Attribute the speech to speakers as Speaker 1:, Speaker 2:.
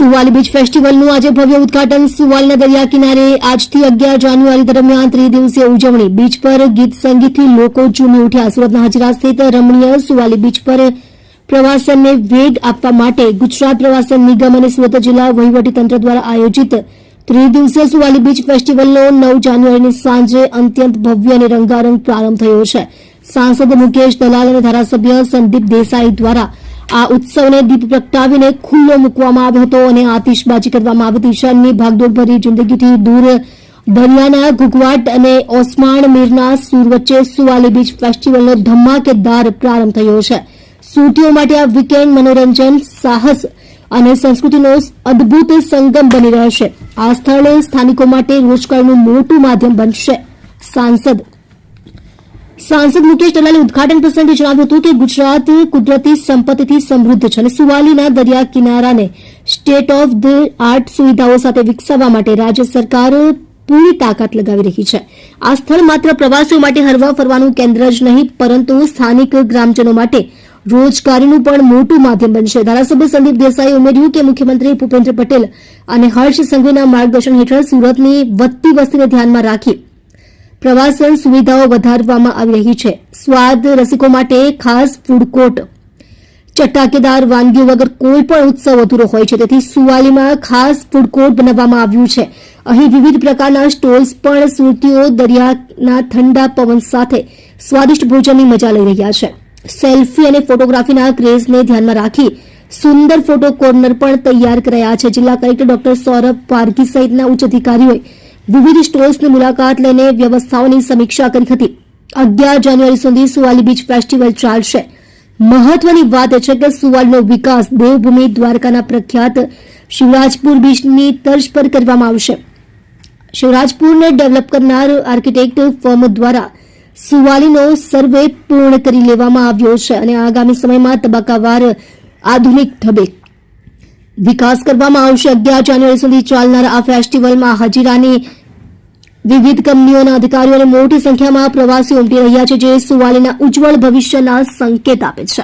Speaker 1: Suvali beach ફેસ્ટિવલનું આજે ભવ્ય ઉદઘાટન સુવાલીના દરિયા કિનારે આજથી અગિયાર જાન્યુઆરી દરમિયાન ત્રિદિવસીય ઉજવણી. બીચ પર ગીત સંગીતથી લોકો ઝૂમી ઉઠ્યા. સુરતના હજરા સ્થિત રમણીય સુવાલી બીચ પર પ્રવાસનને વેગ આપવા માટે ગુજરાત પ્રવાસન નિગમ અને સુરત જિલ્લા વહીવટીતંત્ર દ્વારા આયોજિત ત્રિદિવસીય સુવાલી બીચ ફેસ્ટિવલનો નવ જાન્યુઆરીની સાંજે અત્યંત ભવ્ય અને રંગારંગ પ્રારંભ થયો છે. સાંસદ મુકેશ દલાલ અને ધારાસભ્ય સંદીપ દેસાઈ દ્વારા આ ઉત્સવને દીપ પ્રગટાવીને ખુલ્લો મૂકવામાં આવ્યો હતો અને આતિશબાજી કરવામાં આવી હતી. ઈશાનની ભાગદોડભરી જિંદગીથી દૂર દરિયાના ઘુઘવાટ અને ઓસમાણ મીરના સૂર વચ્ચે સુવાલી બીચ ફેસ્ટિવલનો ધમાકેદાર પ્રારંભ થયો છે. સુરતીઓ માટે આ વીકેન્ડ મનોરંજન, સાહસ અને સંસ્કૃતિનો અદભુત સંગમ બની રહેશે આ સ્થળે સ્થાનિકો માટે રોજગારનું મોટું માધ્યમ બનશે. સાંસદ સાંસદ મુકેશ દલાલે ઉદઘાટન પ્રસંગે જણાવ્યું હતું કે ગુજરાત કુદરતી સંપત્તિથી સમૃદ્ધ છે અને સુવાલીના દરિયા કિનારાને સ્ટેટ ઓફ ધ આર્ટ સુવિધાઓ સાથે વિકસાવવા માટે રાજ્ય સરકાર પૂરી તાકાત લગાવી રહી છે. આ સ્થળ માત્ર પ્રવાસીઓ માટે હરવા ફરવાનું કેન્દ્ર જ નહીં, પરંતુ સ્થાનિક ગ્રામજનો માટે રોજગારીનું પણ મોટું માધ્યમ બનશે. ધારાસભ્ય સંદીપ દેસાઈએ ઉમેર્યું કે મુખ્યમંત્રી ભૂપેન્દ્ર પટેલ અને હર્ષ સંઘવીના માર્ગદર્શન હેઠળ સુરતની વધતી વસ્તીને ધ્યાનમાં રાખી પ્રવાસન સુવિધાઓ વધારવામાં આવી રહી છે. સ્વાદ, રસિકો માટે ખાસ ફૂડ કોર્ટ ચટાકેદાર વાનગીઓ વગર કોઈ પણ ઉત્સવ અધૂરો હોય છે. તેથી સુવાલીમાં ખાસ ફૂડ કોર્ટ બનાવવામાં આવ્યું છે. અહીં વિવિધ પ્રકારના સ્ટોલ્સ પણ સુરતીઓ દરિયાના ઠંડા પવન સાથે સ્વાદિષ્ટ ભોજનની મજા લઈ રહ્યા છે. સેલ્ફી અને ફોટોગ્રાફીના ક્રેઝને ધ્યાનમાં રાખી સુંદર ફોટો કોર્નર પણ તૈયાર કરાયા છે. જિલ્લા કલેક્ટર ડોક્ટર સૌરભ પારકી સહિતના ઉચ્ચ અધિકારીઓએ વિવિધ સ્ટોલ્સની મુલાકાત લઈને વ્યવસ્થાઓની સમીક્ષા કરી હતી. અગિયાર જાન્યુઆરી સુધી સુવાલી બીચ ફેસ્ટિવલ ચાલશે. મહત્વની વાત છે કે સુવાલનો વિકાસ દેવભૂમિ દ્વારકાના પ્રખ્યાત શિવરાજપુર બીચની તર્જ પર કરવામાં આવશે. શિવરાજપુરને ડેવલપ કરનાર આર્કિટેક્ટ ફર્મ દ્વારા સુવાલીનો સર્વે પૂર્ણ કરી લેવામાં આવ્યો છે અને આગામી સમયમાં તબક્કાવાર આધુનિક ઢબે વિકાસ કરવામાં આવશે. અગિયાર જાન્યુઆરી સુધી ચાલનાર આ ફેસ્ટિવલમાં હજીરાની વિવિધ કંપનીઓના અધિકારીઓ અને મોટી સંખ્યામાં પ્રવાસીઓ ઉમટી રહ્યા છે, જે સુવાલીના ઉજ્જવળ ભવિષ્યના સંકેત આપે છે.